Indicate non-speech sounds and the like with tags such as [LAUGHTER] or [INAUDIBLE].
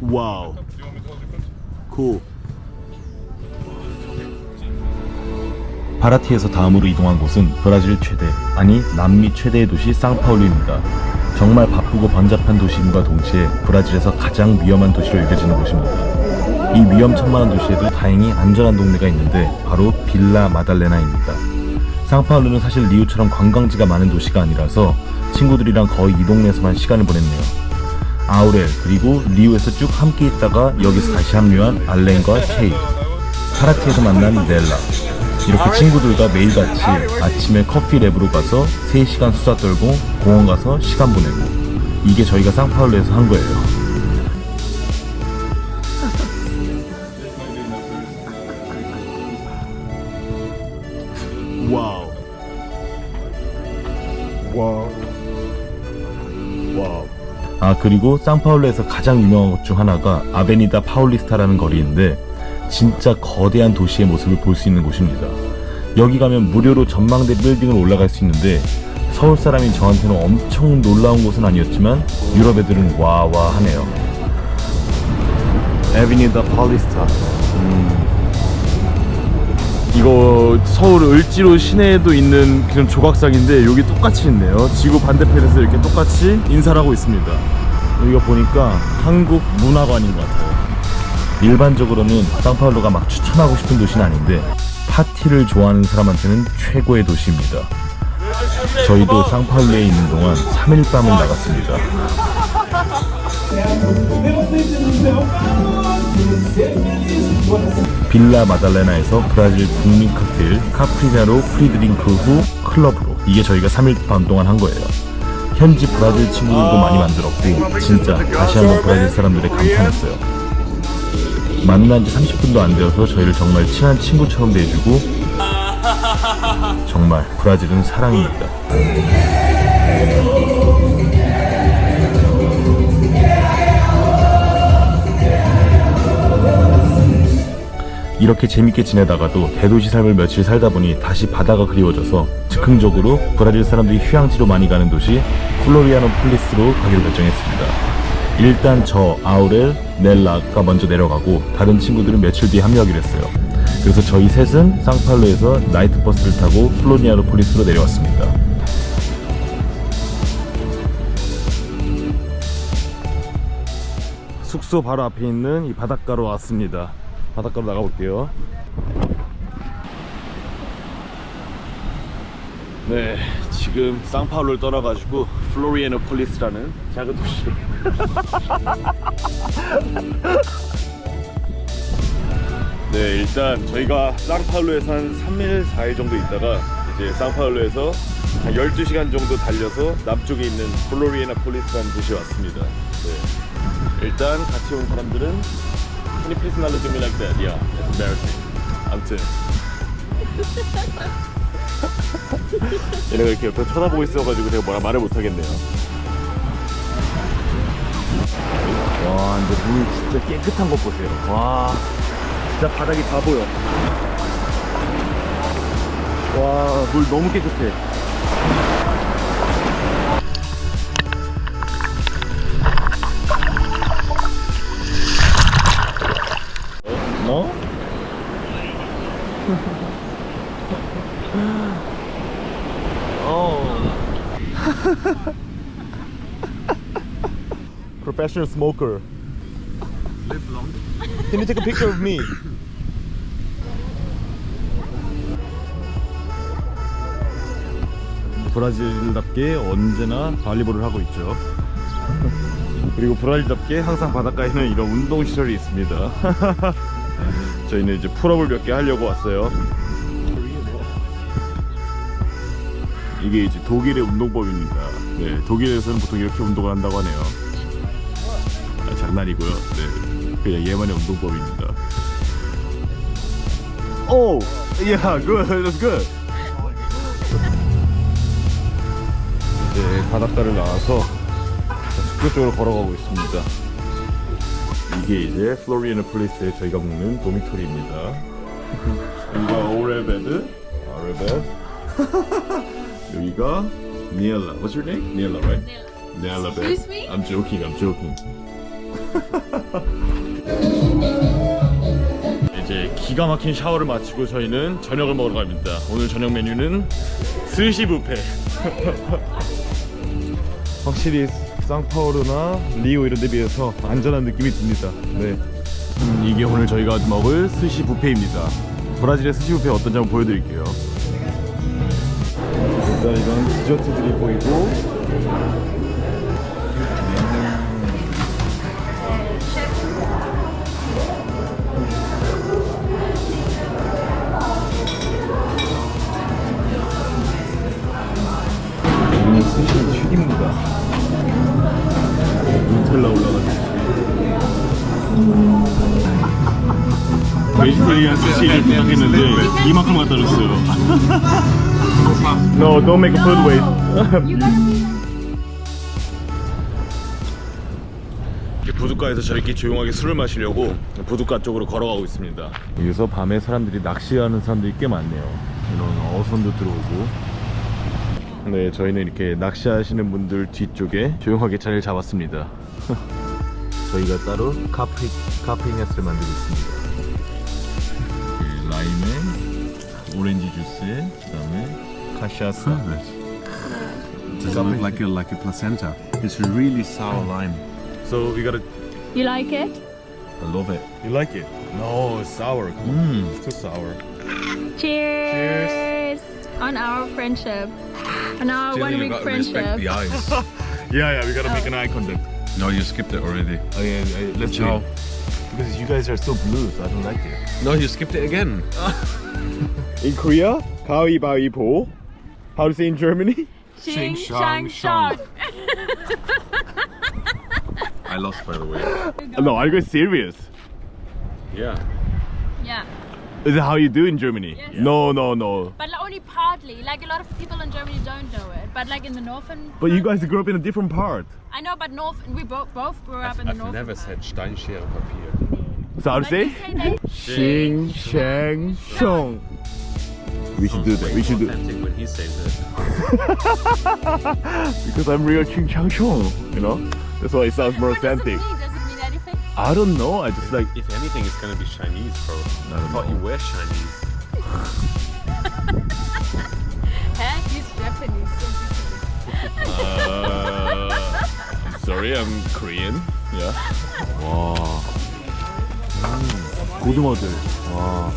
와우. 고. 파라티에서 다음으로 이동한 곳은 브라질 최대, 아니 남미 최대의 도시 상파울루입니다. 정말 바쁘고 번잡한 도시임과 동시에 브라질에서 가장 위험한 도시로 여겨지는 곳입니다. 이 위험천만한 도시에도 다행히 안전한 동네가 있는데 바로 빌라 마달레나입니다. 상파울루는 사실 리우처럼 관광지가 많은 도시가 아니라서 친구들이랑 거의 이 동네에서만 시간을 보냈네요. 아우렐 그리고 리우에서 쭉 함께 있다가 여기서 다시 합류한 알렌과 체이. 파라티에서 만난 넬라. 이렇게 친구들과 매일같이 아침에 커피 랩으로 가서 3시간 수다 떨고 공원 가서 시간 보내고. 이게 저희가 상파울루에서 한 거예요 아 그리고 상파울루에서 가장 유명한 곳 중 하나가 아베니다 파울리스타라는 거리인데 진짜 거대한 도시의 모습을 볼 수 있는 곳입니다. 여기 가면 무료로 전망대 빌딩을 올라갈 수 있는데 서울 사람인 저한테는 엄청 놀라운 곳은 아니었지만 유럽 애들은 와와 하네요. 에비니다 파울리스타. 이거 서울 을지로 시내에도 있는 그런 조각상인데 여기 똑같이 있네요. 지구 반대편에서 이렇게 똑같이 인사를 하고 있습니다. 여기가 보니까 한국 문화관인 것 같아요. 일반적으로는 상파울루가 막 추천하고 싶은 도시는 아닌데 파티를 좋아하는 사람한테는 최고의 도시입니다. 저희도 상파울루에 있는 동안 3일 밤을 나갔습니다. 빌라 마달레나에서 브라질 국민 칵테일 카프리냐로 프리드링크 후 클럽으로 이게 저희가 3일 반 동안 한 거예요. 현지 브라질 친구들도 많이 만들었고 진짜 다시 한번 브라질 사람들의 감탄했어요. 만난 지 30분도 안 되어서 저희를 정말 친한 친구처럼 대해주고 정말 브라질은 사랑입니다. 이렇게 재밌게 지내다가도 대도시 삶을 며칠 살다 보니 다시 바다가 그리워져서 즉흥적으로 브라질 사람들이 휴양지로 많이 가는 도시 플로리아노 플리스로 가기로 결정했습니다. 일단 저 아우렐, 넬라가 먼저 내려가고 다른 친구들은 며칠 뒤에 합류하기로 했어요. 그래서 저희 셋은 상팔로에서 나이트 버스를 타고 플로리아노 폴리스로 내려왔습니다. 숙소 바로 앞에 있는 이 바닷가로 왔습니다. 바닷가로 나가볼게요. 네, 지금 상파울루를 떠나가지고 플로리아노폴리스라는 작은 도시로. [LAUGHS] 네, 일단 저희가 상파울루에서 한 3일, 4일 정도 있다가 이제 상파울루에서 한 12시간 정도 달려서 남쪽에 있는 플로리아노폴리스라는 도시에 왔습니다. 네. 일단 같이 온 사람들은 Can you please not look at me like that? Yeah, it's embarrassing. 아무튼 [LAUGHS] 얘네가 이렇게 옆에 쳐다보고 있어가지고 제가 뭐라 말을 못하겠네요. 와, 근데 물 진짜 깨끗한 것 보세요. 와, 진짜 바닥이 다 보여. 와, 물 너무 깨끗해. Professional smoker. Live long. Can you take a picture of me? 브라질답게 언제나 발리볼을 하고 있죠. 그리고 브라질답게 항상 바닷가에는 이런 운동 시설이 있습니다. [LAUGHS] 저희는 이제 풀업을 몇 개 하려고 왔어요. 이게 이제 독일의 운동법입니다. 네, 독일에서는 보통 이렇게 운동을 한다고 하네요. 아, 장난이고요. 네, 그냥 얘만의 운동법입니다. 오, yeah, good, that's good. 이제 바닷가를 나와서 숙소 쪽으로 걸어가고 있습니다. 이게 이제 플로리아노폴리스에 저희가 묵는 도미토리입니다. 여기가 오레베드, 오레베드. [LAUGHS] 여기가 니엘라. What's your name? Niela, right? Niela bed. Excuse me? I'm joking. I'm joking. [LAUGHS] 이제 기가 막힌 샤워를 마치고 저희는 저녁을 먹으러 갑니다. 오늘 저녁 메뉴는 스시 뷔페. [LAUGHS] 확실히 상파우르나 리오 이런 데 비해서 안전한 느낌이 듭니다. 네. 음, 이게 오늘 저희가 먹을 스시 뷔페입니다. 브라질의 스시 뷔페 어떤지 한번 보여드릴게요. 일단 이건 디저트들이 보이고 누텔라 올라가지고. 베지테리안 스시를 부탁했는데 이만큼 갖다 줬어요. no, don't make a food waste. 부둣가에서 저희끼리 조용하게 술을 마시려고 부둣가 쪽으로 걸어가고 있습니다. 여기서 밤에 사람들이 낚시하는 사람들이 꽤 많네요. 이런 어선도 들어오고. 네, 저희는 이렇게 낚시하시는 분들 뒤쪽에 조용하게 자리를 잡았습니다. 저희가 따로 카프리, 카프리네스를 만들고 있습니다. 그 라임에 오렌지 주스에 그 다음에 카샤스. Does it look like a like a placenta? It's really sour lime. So we gotta. You like it? I love it. You like it? No, it's sour. Mmm, it's too sour. Cheers! on our friendship, on our Jill, one week respect friendship. the eyes. [LAUGHS] [LAUGHS] Yeah, yeah, we gotta make an oh. eye contact. No, you skipped it already. Oh, yeah, yeah, let's go. Because you guys are so blue, so I don't like it. No, you skipped it again. [LAUGHS] In Korea, how do you say in Germany? Shang, shang. I lost by the way. No, are you guys serious? Yeah. Yeah. Is it how you do in Germany? Yes. No, no, no. But like, only partly. Like a lot of people in Germany don't know it. But like in the northern. But you guys grew up in a different part. I know, but north. We both both grew up in the I've north. never said Steinschere Papier. So how to say? Xing, shang, shong. We should do that. We should do authentic when he says [LAUGHS] it. because I'm real Ching Chang Shong. You know, that's why it sounds more What does it authentic. I don't know. I just like. If anything, it's gonna be Chinese, bro. I I don't thought know. you were Chinese. [LAUGHS] Huh? He's Japanese. Uh, sorry, I'm Korean. Yeah. [LAUGHS] 와. 음, 고등어들. 와.